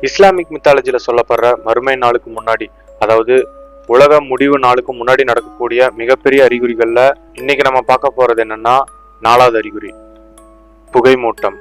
Islamic மித்தாலஜியில் சொல்லப்படுற மறுமை நாளுக்கு முன்னாடி அதாவது உலக முடிவு நாளுக்கு முன்னாடி நடக்கக்கூடிய மிகப்பெரிய அறிகுறிகள்ல இன்னைக்கு நம்ம பார்க்க போறது என்னன்னா நாலாவது அறிகுறி புகைமூட்டம்.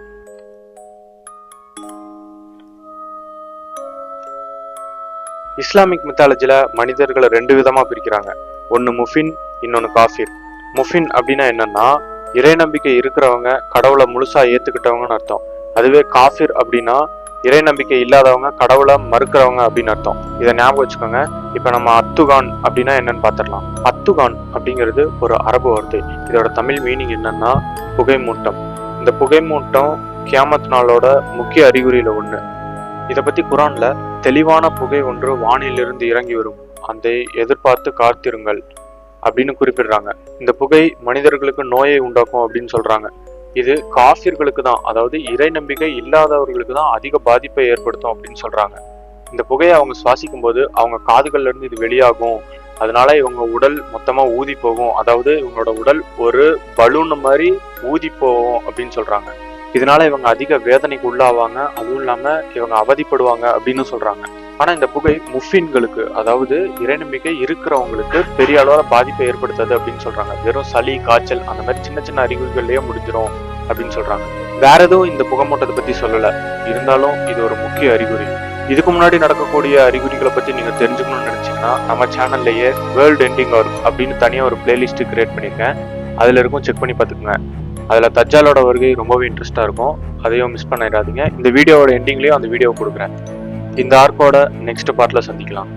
இஸ்லாமிக் மித்தாலஜியில் மனிதர்களை ரெண்டு விதமா பிரிக்கிறாங்க. ஒன்று முஃபின் இன்னொன்னு காஃபிர். முஃபின் அப்படின்னா என்னன்னா இறை நம்பிக்கை இருக்கிறவங்க கடவுளை முழுசா ஏத்துக்கிட்டவங்கன்னு அர்த்தம். அதுவே காஃபிர் அப்படின்னா இறை நம்பிக்கை இல்லாதவங்க கடவுளை மறுக்கிறவங்க அப்படின்னு அர்த்தம். இதை ஞாபகம் வச்சுக்கோங்க. இப்ப நம்ம அத்துகான் அப்படின்னா என்னன்னு பார்த்துடலாம். அத்துகான் அப்படிங்கிறது ஒரு அரபு வார்த்தை. இதோட தமிழ் மீனிங் என்னன்னா புகைமூட்டம் இந்த புகைமூட்டம் கியாமத் நாளோட முக்கிய அறிகுறியில ஒண்ணு. இதை பத்தி குரான்ல தெளிவான புகை ஒன்று வானிலிருந்து இறங்கி வரும். அந்த எதிர்பார்த்து காத்திருங்கள் அப்படின்னு குறிப்பிடுறாங்க. இந்த புகை மனிதர்களுக்கு நோயை உண்டாக்கும் அப்படின்னு சொல்றாங்க. இது காஃபிர்களுக்கு தான் அதாவது இறை நம்பிக்கை இல்லாதவர்களுக்கு தான் அதிக பாதிப்பை ஏற்படுத்தும் அப்படின்னு சொல்றாங்க. இந்த புகையை அவங்க சுவாசிக்கும் போது அவங்க காதுகள்ல இருந்து இது வெளியாகும். அதனால இவங்க உடல் மொத்தமா ஊதி போகும். அதாவது இவங்களோட உடல் ஒரு பலூன் மாதிரி ஊதி போகும் அப்படின்னு சொல்றாங்க. இதனால இவங்க அதிக வேதனைக்கு உள்ளாவாங்க. அதுவும் இல்லாம இவங்க அவதிப்படுவாங்க அப்படின்னு சொல்றாங்க. ஆனால் இந்த புகை முஃபின்களுக்கு அதாவது இறைநம்பிக்கை இருக்கிறவங்களுக்கு பெரிய அளவில் பாதிப்பை ஏற்படுத்தாது அப்படின்னு சொல்கிறாங்க வெறும் சளி காய்ச்சல் அந்த மாதிரி சின்ன சின்ன அறிகுறிகள்லேயே முடிஞ்சிடும் அப்படின்னு சொல்கிறாங்க வேற எதுவும் இந்த புகைமூட்டத்தை பற்றி சொல்லலை. இருந்தாலும் இது ஒரு முக்கிய அறிகுறி. இதுக்கு முன்னாடி நடக்கக்கூடிய அறிகுறிகளை பற்றி நீங்கள் தெரிஞ்சுக்கணும்னு நினச்சிங்கன்னா நம்ம சேனல்லையே வேர்ல்டு எண்டிங் ஒர்க் அப்படின்னு தனியாக ஒரு பிளேலிஸ்ட் கிரியேட் பண்ணியிருக்கேன். அதில் இருக்கும் செக் பண்ணி பார்த்துக்குங்க. அதில் தஜ்ஜாலோட வருகை ரொம்பவே இன்ட்ரெஸ்ட்டாக இருக்கும். அதையும் மிஸ் பண்ணிடாதீங்க இந்த வீடியோவோட எண்டிங்லேயும் அந்த வீடியோ கொடுக்குறேன். இந்த ஆர்க்கோட நெக்ஸ்ட் பார்ட்ல சந்திக்கலாம்.